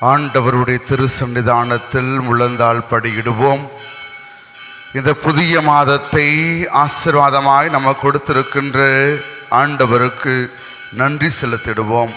ஆண்டவருடைய திருசன்னிதானத்தில் முழந்தால் படியிடுவோம். இந்த புதிய மாதத்தை ஆசீர்வாதமாய் நம்ம கொடுத்திருக்கின்ற ஆண்டவருக்கு நன்றி செலுத்திடுவோம்.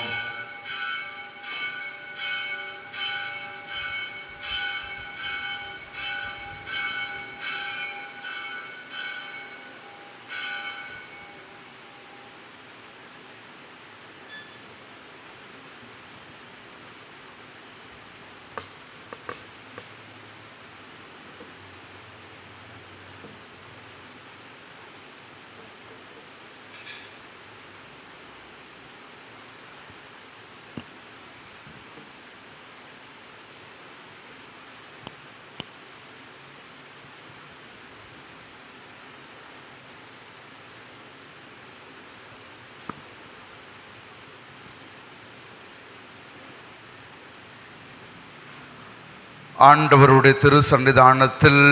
ஆண்டவருடைய திரு சன்னிதானத்தில்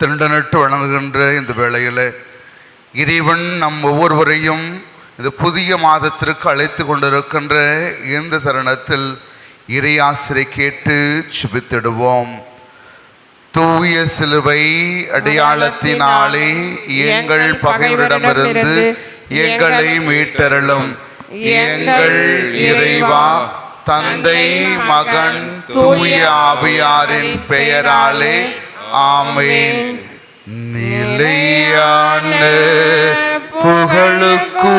திரண்டனட்டு வணங்குகின்ற இந்த வேளையில் இறைவன் நம் ஒவ்வொருவரையும் இந்த புதிய மாதத்திற்கு அழைத்து கொண்டிருக்கின்ற இந்த தருணத்தில் இறையாசிரை கேட்டு சுபித்திடுவோம். தூய சிலுவை அடையாளத்தினாலே எங்கள் பகைவரிடமிருந்து எங்களை மீட்டரலும் எங்கள் இறைவா தந்தை மகன் தூய ஆவியாரின் பெயராலே ஆமேன். நிலையான புகழுக்கு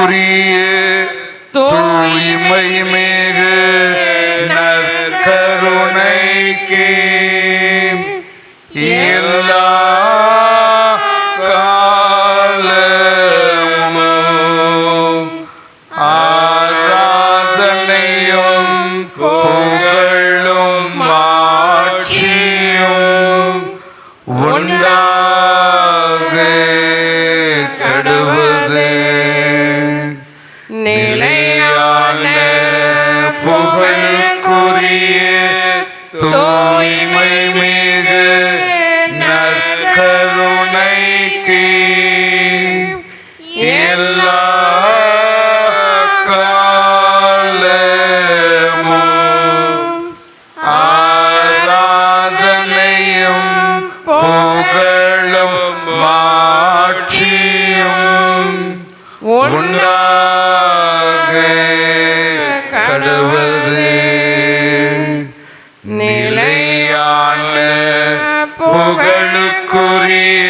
புகழுக்குரிய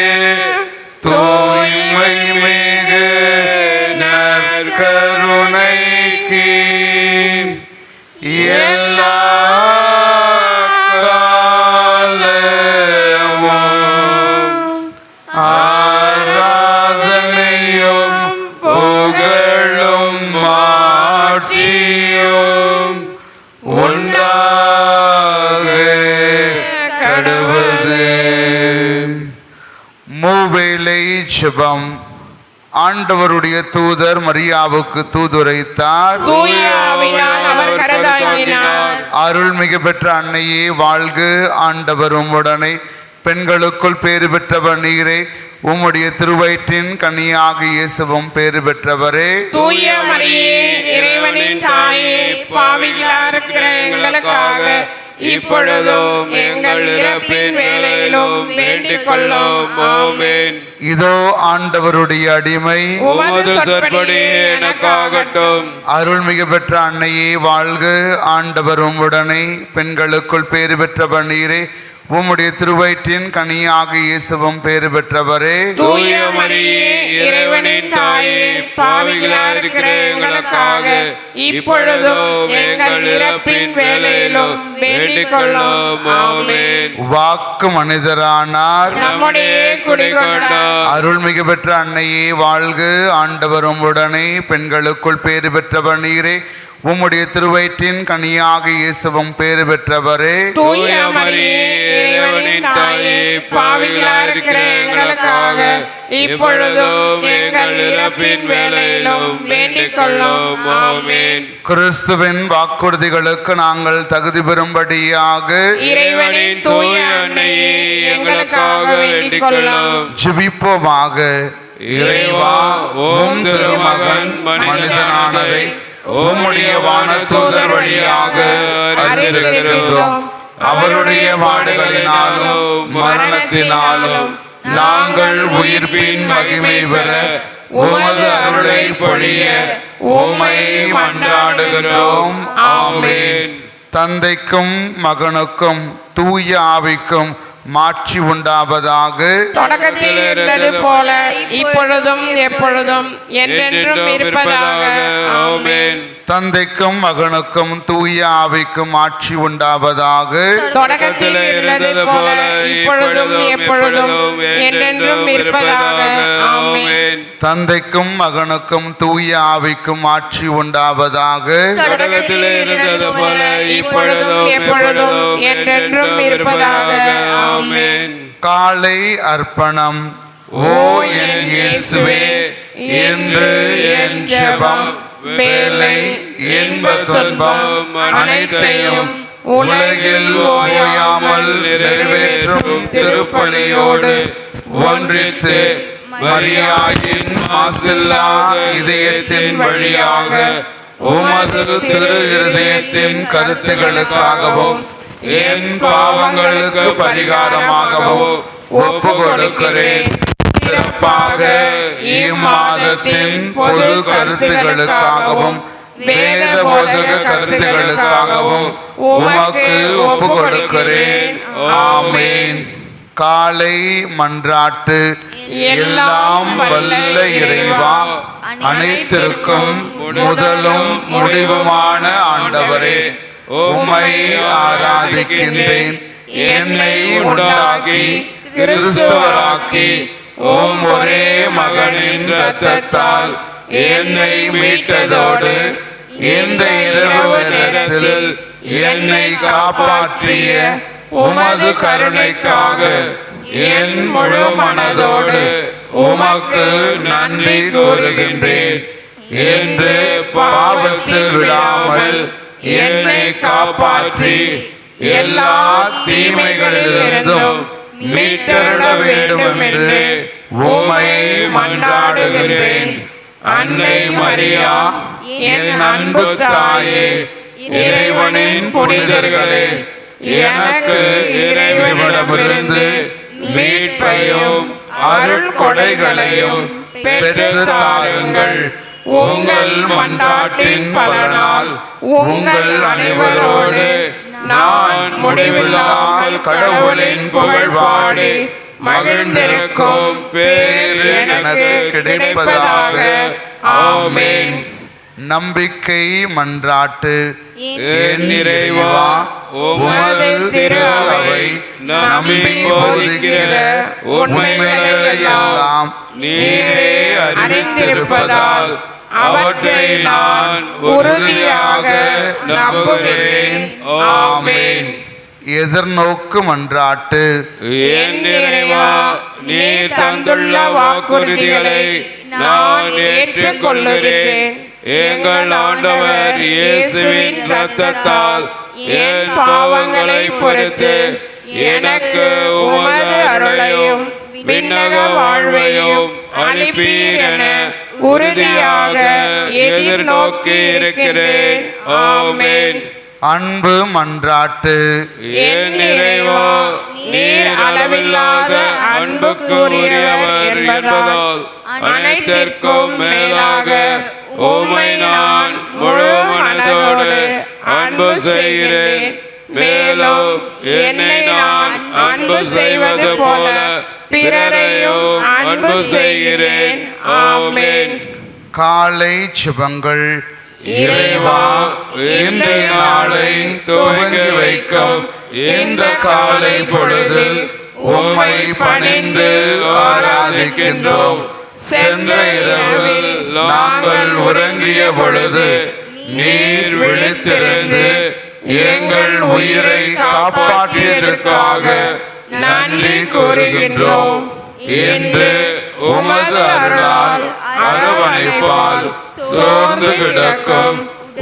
ஜெபம் ஆண்டவருடைய தூதர் மரியாவுக்கு தூதுரைத்தார். அருள்மிகு பெற்ற அன்னையே வாழ்க. ஆண்டவர் உம்முடனே பெண்களுக்குள் பேறு பெற்றவர் நீரே உம்முடைய திருவயிற்றின் கனியாக இயேசுவும் பேறு பெற்றவரே. தூய மரியே இறைவனின் தாயே பாவிகளா இருக்கிற எங்களுக்காக இப்பொழுதும் எங்கள் இறப்பின் வேளையிலும் வேண்டிக் கொள்ளும் ஆமென். இதோ ஆண்டவருடைய அடிமை. உமது சொற்படி எனக்காகட்டும். அருள்மிகு பெற்ற அன்னையே வாழ்க. ஆண்டவர் உம்முடனே பெண்களுக்குள் பேறு பெற்றவர் நீரே உம்முடைய திருவயிற்றின் கனியாக இயேசுவும் பேறு பெற்றவரே. தூய மரியே இறைவனின் தாயே பாவிகளா இருக்கிற எங்களுக்காக இப்பொழுதும் எங்கள் இறப்பின் வேளையிலும் வேண்டிக் கொள்ளும் ஆமென். வாக்கு மனிதரானார். நம்முடைய குடிகொண்டார் அருள்மிகு பெற்ற அன்னையே வாழ்க. ஆண்டவர் உம்முடனே பெண்களுக்குள் பேறு பெற்றவர் நீரே. உம்முடைய திருவயிற்றின் கனியாக இயேசுவும் பேறு பெற்றவரே. தூய மரியே இறைவனின் தாயே பாவிகளா இருக்கிற எங்களுக்காக இப்பொழுதும் எங்கள் இறப்பின் வேளையிலும் வேண்டிக் கொள்ளும் ஆமென். கிறிஸ்துவின் வாக்குறுதிகளுக்கு நாங்கள் தகுதி பெறும்படியாக இறைவனின் தூய அன்னையே எங்களுக்காக வேண்டிக் கொள்ளும் ஜெபிப்போமாக. இறைவா உம் திருமகன் மனிதனானதை உம்முடைய வானதூதர் வழியாக அறிந்திருக்கின்றோம். அவருடைய வாடுகளினாலும் மரணத்தினாலும் நாங்கள் உயிர்ப்பின் மகிமை பெற உமது அருளை பொழிய உம்மை மன்றாடுகிறோம். ஆமேன். தந்தைக்கும் மகனுக்கும் தூய ஆவிக்கும் மாட்சி உண்டாவதாக தொடக்கத்தில் இருந்தது போல இப்பொழுதும் எப்பொழுதும் என்றென்றும் இருப்பதாக. ஆமென். தந்தைக்கும் மகனுக்கும் தூய ஆவிக்கும் ஆட்சி உண்டாவதாக தொடக்கத்தில் இருந்தது போல இப்பொழுதும் எப்பொழுதும் என்றென்றும் இருப்பதாக. ஆமென். தந்தைக்கும் மகனுக்கும் தூய ஆவிக்கும் ஆட்சி உண்டாவதாக. தொடக்கத்தில் இருந்தது போல இப்பொழுதும் எப்பொழுதும் என்றென்றும் இருப்பதாக. ஆமென். காலை அர்ப்பணம். ஓ என் இயேசுவே என்று என் ஜெபம். வேலை இன்ப துன்பம் அனைத்தையும் உலகில் ஓயாமல் நிறைவேற்றும் திருப்பலியோடு ஒன்றித்து மரியாயின் மாசில்லா இதயத்தின் வழியாக உமது திரு இருதயத்தின் கருத்துகளுக்காகவும் என் பாவங்களுக்கு பரிகாரமாகவும் ஒப்பு கொடுக்கிறேன் சிறப்பாக இம்மாதத்தின் பொது கருத்துகளுக்காகவும் வேத போதக கருத்துகளுக்காகவும் உமக்கு ஒப்பு கொடுக்கிறேன் ஆமேன். காலை மன்றாட்டு எல்லாம் வல்ல இறைவா. அனைத்திற்கும் முதலும் முடிவுமான ஆண்டவரே. உம்மை ஆராதிக்கின்றேன். என்னை உண்டாக்கி கிறிஸ்துவராக்கி ஓம் ஒரே மகனின் ரத்தத்தால் என்னை மீட்டதோடு இந்த இரவு நேரத்தில் என்னை காப்பாற்றிய உமது கருணைக்காக என் முழு மனதோடு உமக்கு நன்றி கூறுகின்றேன். என்று பாவத்தில் விழாமல் என்னை காப்பாற்றி எல்லா தீமைகளிலிருந்தும் மீட்டருள வேண்டும் என்று உமையை மன்றாடுகின்றேன். அன்னை மரியா என் அன்பு தாயே இறைவனின் புனிதர்களே எனக்கு இறைவனிடமிருந்து மீட்பையும் அருள் கொடைகளையும் பெற்றுத்தாருங்கள் உங்கள் மன்றாட்டின் பலனால் உங்கள் அனைவரோடு நான் முடிவில்லாமல் கடவுளின் புகழ் பாடி மகிழ்ந்திருக்கும் பேரு எனக்கு கிடைப்பதாக. ஆமென். நம்பிக்கை மன்றாட்டு. என் இறைவா உமது திரு அவை நம்பி போதிக்கிற உண்மைகளை எல்லாம் நீரே அறிந்திருப்பதால் அவற்றை நான் உறுதியாக நம்புகிறேன். ஆமென். எதிர்நோக்கு மன்றாட்டு என் இறைவா நீர் தந்துள்ள வாக்குறுதிகளை நான் ஏற்றுக்கொள்கிறேன் எங்கள் ஆண்டவர் இயேசுவின் இரத்தத்தால் என் பாவங்களை பொறுத்து எனக்கு உமது அருளையும் விண்ணக வாழ்வையும் அனுப்பீர் என உறுதியாக எதிர்நோக்கி இருக்கிறேன் ஆமென். அன்பு மன்றாட்டு. என் இறைவா நீர் அளவில்லாத அன்புக்குரியவர் என்பதால் அனைத்திற்கும் மேலாக உம்மை நான் முழு மனதோடு அன்பு செய்கிறேன். மேலும் என்னை நான் அன்பு செய்வது போல பிறரையும் அன்பு செய்கிறேன். ஆமென். காலை சுபங்கள் இறைவா இன்றைய நாளை துவங்கி வைக்கும். இந்த காலை பொழுதில் உம்மை பணிந்து ஆராதிக்கின்றோம். சென்ற இரவில் நாங்கள் உறங்கிய பொழுது நீர் விழித்திருந்து எங்கள் உயிரை காப்பாற்றியதற்காக நன்றி கூறுகின்றோம். என்று உமது அருளால் அரவணைப்பால் சோர்ந்து கிடக்கும்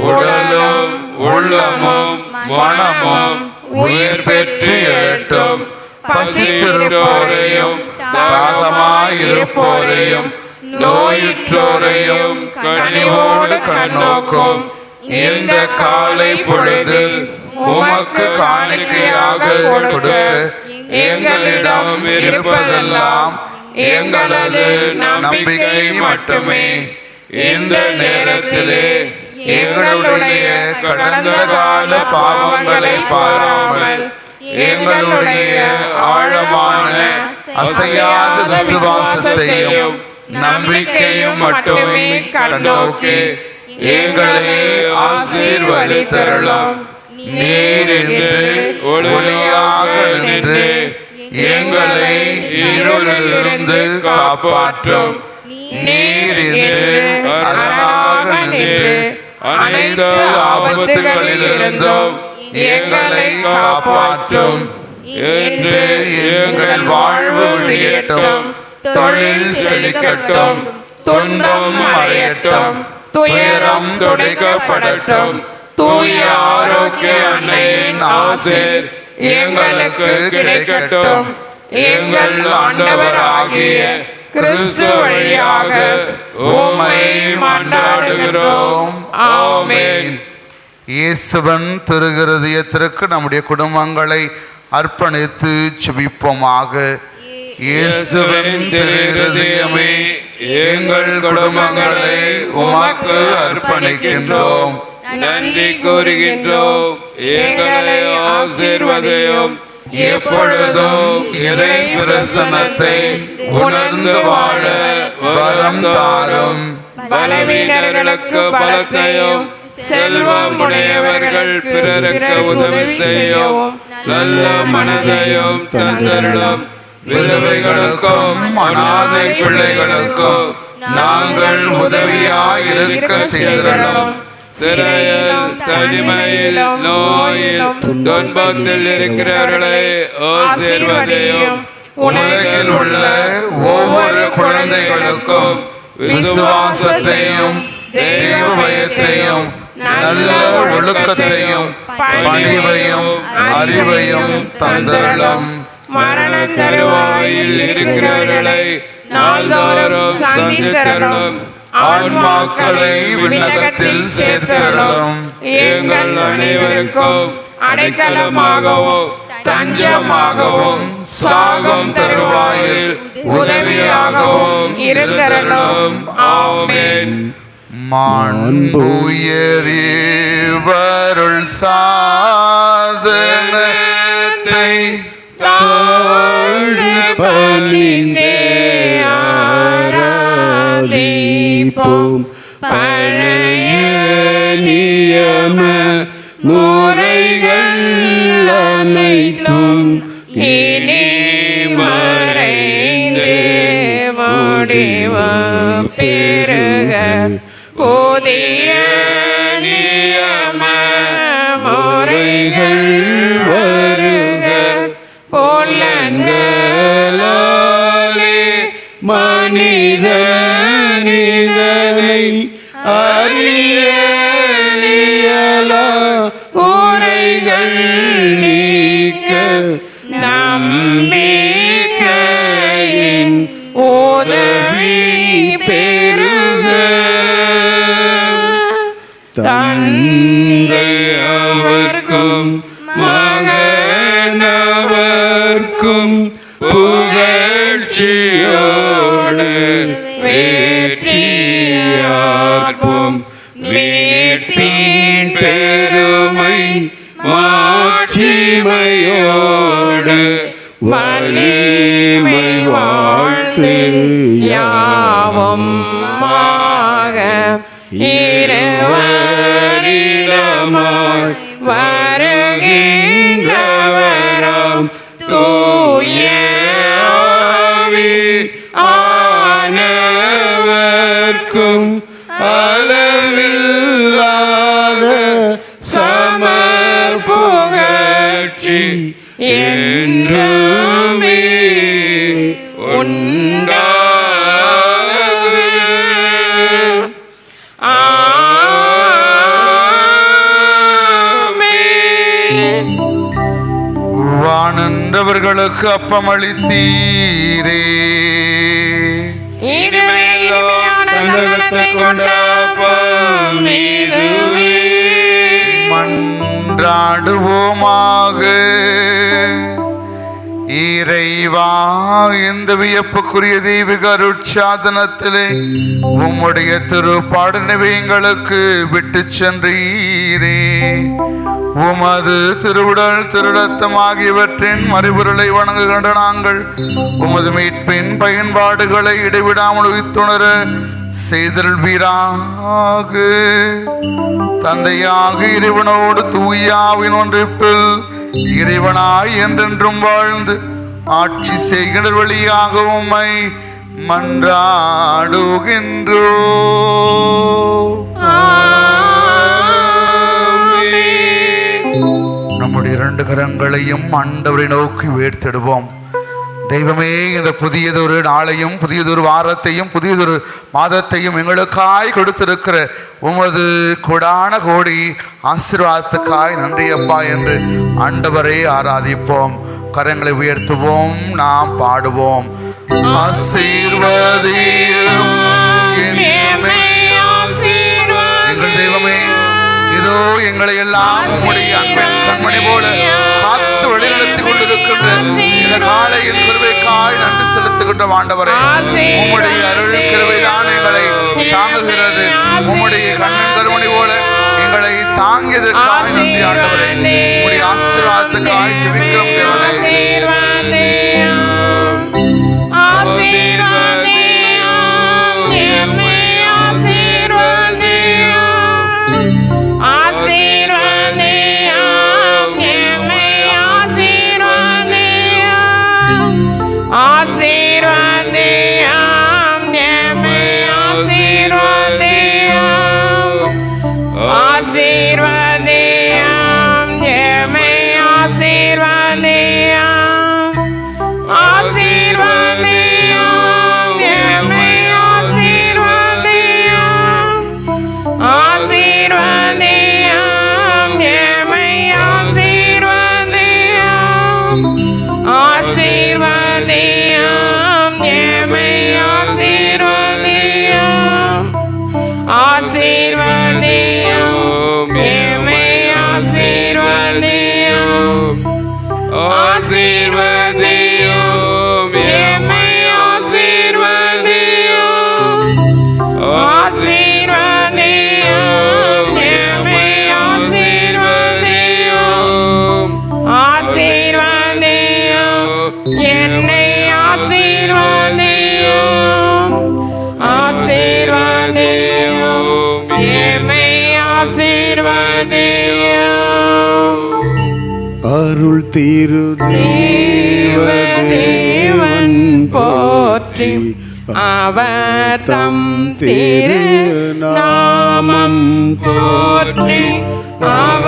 உடலும் உள்ளமும் மனமும் உயிர் பெற்று எழட்டும். பசித்திருப்போரையும் தாகமாயிருப்போரையும் நோயுற்றோரையும் கனிவோடு கண்ணோக்கும். இந்த காலை பொழுதில் உமக்கு காணிக்கையாக கொடுக்க எங்களிடம் இருப்பதெல்லாம் எங்களது நம்பிக்கை மட்டுமே. இந்த நேரத்திலே எங்களுடைய கடந்த கால பாவங்களை பாராமல் எங்களுடைய ஆழமான அசையாத விசுவாசத்தையும் நம்பிக்கையும் மட்டுமே கண்ணோக்கி எங்களை ஆசீர்வதித்தரலாம். நீர் என்று ஒளியாக நின்று எங்களை இருளிலிருந்து காப்பாற்றும். நீர் என்று அரணாக நின்று அனைத்து ஆபத்துகளிலிருந்தும் எங்களை காப்பாற்றும். என்று எங்கள் வாழ்வு விடியட்டும் தொழில் செழிக்கட்டும். துன்பம் மறையட்டும் துயரம் துடைக்கப்படட்டும். தூய ஆரோக்கிய அன்னையின் ஆசிர் எங்களுக்கு கிடைக்கட்டும். எங்கள் ஆண்டவராகிய கிறிஸ்து வழியாக உம்மை மன்றாடுகிறோம். ஆமென். இயேசுவன் திருகிருதயத்திற்கு நம்முடைய குடும்பங்களை அர்ப்பணித்து சுபிப்போமாக இயேசுவின் திருகிருதயமே எங்கள் குடும்பங்களை உமக்கு அர்ப்பணிக்கின்றோம். நன்றி கூறுகின்றோம். எங்களை ஆசீர்வதையும். எப்பொழுதும் இறை பிரசனத்தை உணர்ந்து வாழ வரம் தாரும். பலவீனர்களுக்கு பலத்தையும் செல்வம் உடையவர்கள் பிறருக்கு உதவி செய்யும். நல்ல மனதையும் தந்தரிடம் விதவைகளுக்கும் அனாதை பிள்ளைகளுக்கும் நாங்கள் உதவியாயிருக்க செய்திடலாம் சிறையில் தனிமையில் நோயில் துன்பத்தில் இருக்கிறவர்களை ஆசீர்வதையும். உலகில் உள்ள ஒவ்வொரு குழந்தைகளுக்கும் விசுவாசத்தையும் தெய்வ பயத்தையும் நல்ல ஒழுக்கத்தையும் பணிவையும் அறிவையும் தந்திரலாம் மரண தருவாயில் இருக்கிறவர்களை நாள்தோறும் சந்தித்தரலும் ஆன்மாக்களை விண்ணகத்தில் சேர்த்தருளும் எங்கள் அனைவருக்கும் அடைக்கலமாகவும் தஞ்சமாகவும் சாகும் தருவாயில் உதவியாகவும் இருந்தருளும் ஆமென். மாண்புயரிவருள் சாதனத்தை தாழ்ந்து பணிந்தே ஆராதிப்போம் பழைய நியம முறைகள் அனைத்தும் இனி மறைந்து முடிவு. பெருக புதிய நியம முறைகள் வருக. பொல்லன்களாலே மனித வேற்றியார்க்கும் மீட்பின் பெருமை மாட்சிமையோடு வலிமை வாழ்த்து யாவும் மாக இருவரிடமாய் வருகின்றவராம் ஆனவர்க்கும் அளவில்லாத சமர் புகழ்ச்சி என்றுமே ஆமென். வானன்றவர்களுக்கு அப்பமளித்தீரே காத்து விண்ணகத்தை கொண்டாப்பம் இதுவே. மன்றாடுவோமாக. இறைவா இந்த வியப்புக்குரிய தெய்வீக அருட்சாதனத்திலே உம்முடைய திருப்பாடு எங்களுக்கு விட்டு சென்றீரே. உமது திருவுடல் திருடத்தம் ஆகியவற்றின் மறுபொருளை வணங்குகின்ற நாங்கள் உமது மீட்பின் பயன்பாடுகளை இடைவிடாமல் உயிர்த்துணர செய்தல்வீராக தந்தையாக இறைவனோடு தூயாவின் ஒன்றிப்பில் இறைவனாய் என்றென்றும் வாழ்ந்து ஆட்சி செய்கின்ற வழியாக உம்மை மன்றாடுகின்றோ. நம்முடைய இரண்டு கரங்களையும் ஆண்டவரை நோக்கி உயர்த்திடுவோம். தெய்வமே இந்த புதியதொரு நாளையும் புதியதொரு வாரத்தையும் புதியதொரு மாதத்தையும் எங்களுக்காய் கொடுத்திருக்கிற உமது கொடான கோடி ஆசீர்வாதத்துக்காய் நன்றி அப்பா என்று ஆண்டவரை ஆராதிப்போம். கரங்களை உயர்த்துவோம் நாம் பாடுவோம். ஆசீர்வதியும் எங்கள் தெய்வமே இதோ எங்களை எல்லாம் உம்முடைய அன்பின் கண்மணி போல காத்து வழிநடத்தி கொண்டிருக்கின்ற இந்த காலையின் கிருபைக்காய் நன்றி செலுத்துகின்ற ஆண்டவரே. உம்முடைய அருள் கிருபைதான் எங்களை தாங்குகிறது. உம்முடைய கண்ணன் கருமணி போல எங்களை தாங்கியதற்காய் நன்றி ஆண்டவரே. உம்முடைய ஆசீர்வாதத்துக்காய் ஜெபிக்கிறோம். அருள் தீரு தேவதேவன் போற்றி அவர் தம் திரு நாமம் போற்றி. அவர்